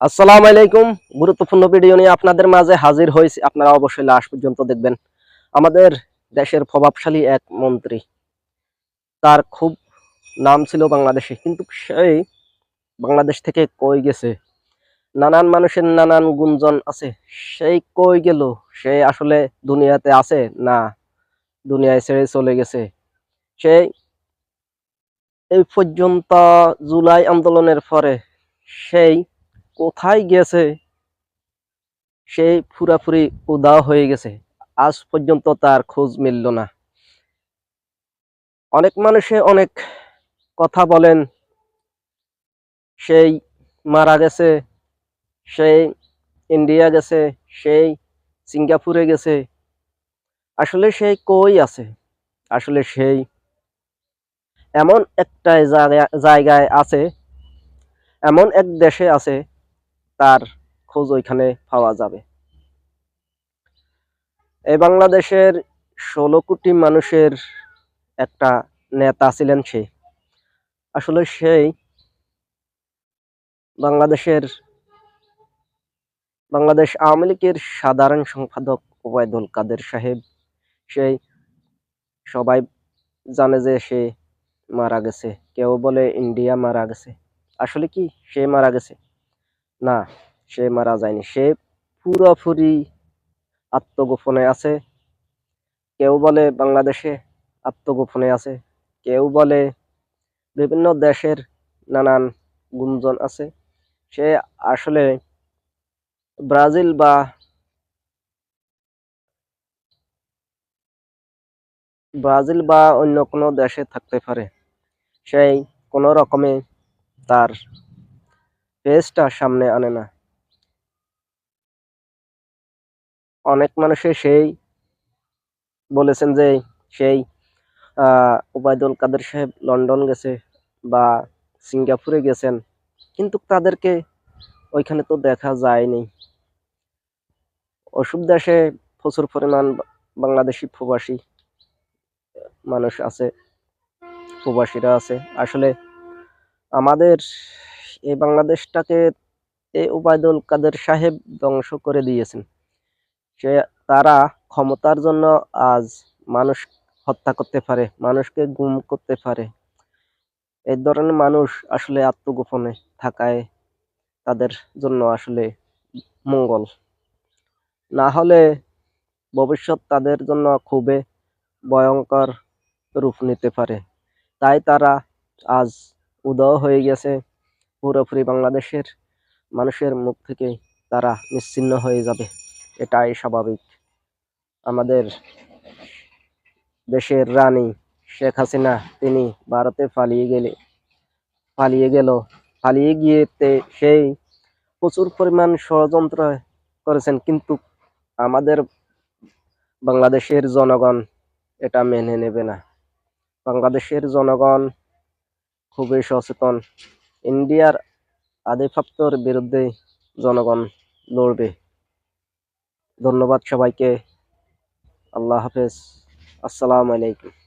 আসসালামু আলাইকুম। গুরুত্বপূর্ণ ভিডিও নিয়ে আপনাদের মাঝে হাজির হয়েছে। আপনারা অবশ্যই লাস্ট পর্যন্ত দেখবেন। আমাদের দেশের প্রভাবশালী এক মন্ত্রী। তার খুব নাম ছিল বাংলাদেশে, কিন্তু সেই বাংলাদেশ থেকে কই গেছে? নানান মানুষের নানান গুঞ্জন আছে। সেই কই গেল? সে আসলে দুনিয়াতে আছে না দুনিয়ায় ছেড়ে চলে গেছে? সেই এই পর্যন্ত জুলাই আন্দোলনের পরে সেই কোথায় গেছে? সেই ফুরাফুরি উদাও হয়ে গেছে। আজ পর্যন্ত তার খোঁজ মিলল না। অনেক মানুষে অনেক কথা বলেন। সেই মারা গেছে, সেই ইন্ডিয়া গেছে, সেই সিঙ্গাপুরে গেছে। আসলে সেই কই আছে? আসলে সেই এমন একটা জায়গা- জায়গায় আছে, এমন এক দেশে আছে তার খোঁজ ওইখানে পাওয়া যাবে। এই বাংলাদেশের ষোলো কোটি মানুষের একটা নেতা ছিলেন সে। আসলে সেই বাংলাদেশের, বাংলাদেশ আওয়ামী লীগের সাধারণ সম্পাদক ওবায়দুল কাদের সাহেব, সেই সবাই জানে যে সে মারা গেছে। কেউ বলে ইন্ডিয়া মারা গেছে। আসলে কি সে মারা গেছে? না, সে মারা যায়নি। সে পুরোপুরি আত্মগোপনে আছে। কেউ বলে বাংলাদেশে আত্মগোপনে আছে। কেউ বলে বিভিন্ন দেশের নানান গুঞ্জন আছে। সে আসলে ব্রাজিল বা ব্রাজিল বা অন্য কোনো দেশে থাকতে পারে। সেই কোনো রকমে তার ফেসটা সামনে আনে না। অনেক মানুষে সেই বলেছেন যে সেই ওবায়দুল কাদের সাহেব লন্ডন গেছে বা সিঙ্গাপুরে গেছেন, কিন্তু তাদেরকে ওইখানে তো দেখা যায়নি। ওসব দেশে প্রচুর পরিমাণ বাংলাদেশি প্রবাসী মানুষ আছে, প্রবাসীরা আছে। আসলে আমাদের এই বাংলাদেশটাকে ওবায়দুল কাদের সাহেব ধ্বংস করে দিয়েছেন। সে তারা ক্ষমতার জন্য আজ মানুষ হত্যা করতে পারে, মানুষকে গুম করতে পারে। এই ধরনের মানুষ আসলে আত্মগোপনে থাকায় তাদের জন্য আসলে মঙ্গল। না হলে ভবিষ্যৎ তাদের জন্য খুবই ভয়ঙ্কর রূপ নিতে পারে। তাই তারা আজ উদয় হয়ে গেছে। পুরোপুরি বাংলাদেশের মানুষের মুখ থেকে তারা নিশ্চিহ্ন হয়ে যাবে। এটাই স্বাভাবিক। আমাদের দেশের রানী শেখ হাসিনা, তিনি ভারতে পালিয়ে গেলে, পালিয়ে গেল। পালিয়ে গিয়েতে সেই প্রচুর পরিমাণ ষড়যন্ত্র করেছেন, কিন্তু আমাদের বাংলাদেশের জনগণ এটা মেনে নেবে না। বাংলাদেশের জনগণ খুবই সচেতন। ইন্ডিয়ার আধিপত্যর বিরুদ্ধে জনগণ লড়বে। ধন্যবাদ সবাইকে। আল্লাহ হাফেজ। আসসালামু আলাইকুম।